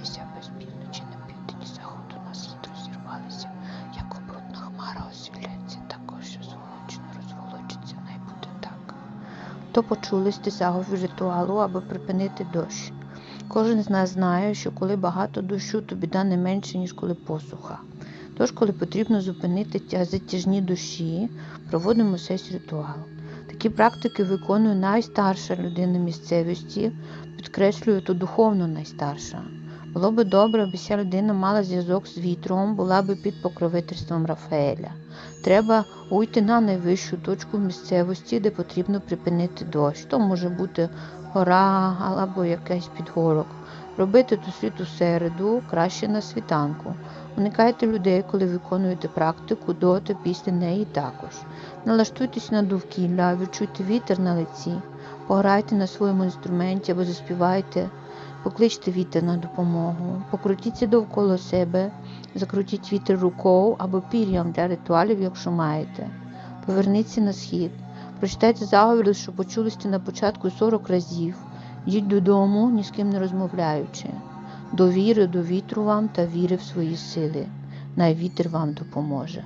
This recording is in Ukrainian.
розійтися, без півночі на південь заходу на схід розірвалися, як обрудна хмара освіляється, також що зволочно розволочиться, не буде так. То почули стисягов ритуалу, аби припинити дощ. Кожен з нас знає, що коли багато дощу, то біда не менше, ніж коли посуха. Тож, коли потрібно зупинити затяжні душі, проводимо сесь ритуал. Такі практики виконує найстарша людина місцевості, підкреслюю, то духовно найстарша. Було би добре, аби ця людина мала зв'язок з вітром, була би під покровительством Рафаеля. Треба уйти на найвищу точку місцевості, де потрібно припинити дощ. То може бути гора або якийсь підгорок. Робити ту світу середу краще на світанку. Уникайте людей, коли виконуєте практику до та після неї також. Налаштуйтесь на довкілля, відчуйте вітер на лиці, пограйте на своєму інструменті або заспівайте, покличте вітер на допомогу, покрутіться довкола себе, закрутіть вітер рукою або пір'ям для ритуалів, якщо маєте. Поверніться на схід, прочитайте заговір, що почули сте на початку 40 разів. Йдіть додому, ні з ким не розмовляючи. Довіри до вітру вам та віри в свої сили. Най вітер вам допоможе.